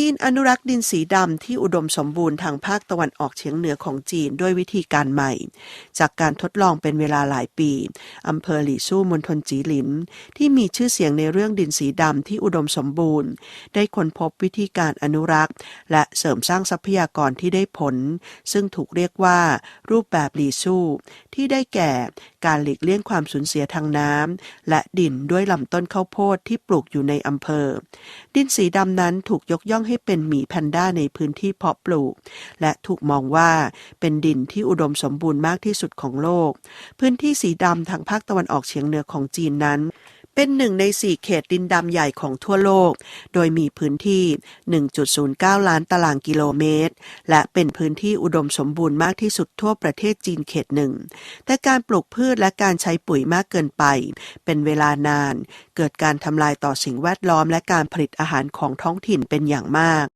จีนอนุรักษ์ดินสีดำที่อุดมสมบูรณ์ทางภาคตะวันออกเฉียงเหนือของจีนด้วยวิธีการใหม่ จากการทดลองเป็นเวลาหลายปีอำเภอหลี่สู้มณฑลจีหลิน ที่มีชื่อเสียงในเรื่องดินสีดำที่อุดมสมบูรณ์ ได้ค้นพบวิธีการอนุรักษ์ และเสริมสร้างทรัพยากรที่ได้ผล ซึ่งถูกเรียกว่า รูปแบบหลี่สู้ที่ได้แก่การหลีกเลี่ยงความสูญเสียทางน้ำและดินด้วยลำต้นข้าวโพดที่ปลูกอยู่ในอำเภอ ดินสีดำนั้นถูกยกย่องให้เป็นหมีแพนด้าในพื้นที่เพาะปลูก และถูกมองว่าเป็นดินที่อุดมสมบูรณ์มากที่สุดของโลก พื้นที่สีดำทางภาคตะวันออกเฉียงเหนือของจีนนั้น เป็นหนึ่งในสี่เขตดินดำใหญ่ของทั่วโลก โดยมีพื้นที่ 1.09 ล้านตารางกิโลเมตร และเป็นพื้นที่อุดมสมบูรณ์มากที่สุดทั่วประเทศจีนเขตหนึ่ง แต่การปลูกพืชและการใช้ปุ๋ยมากเกินไป เป็นเวลานาน เกิดการทำลายต่อสิ่งแวดล้อมและการผลิตอาหารของท้องถิ่นเป็นอย่างมาก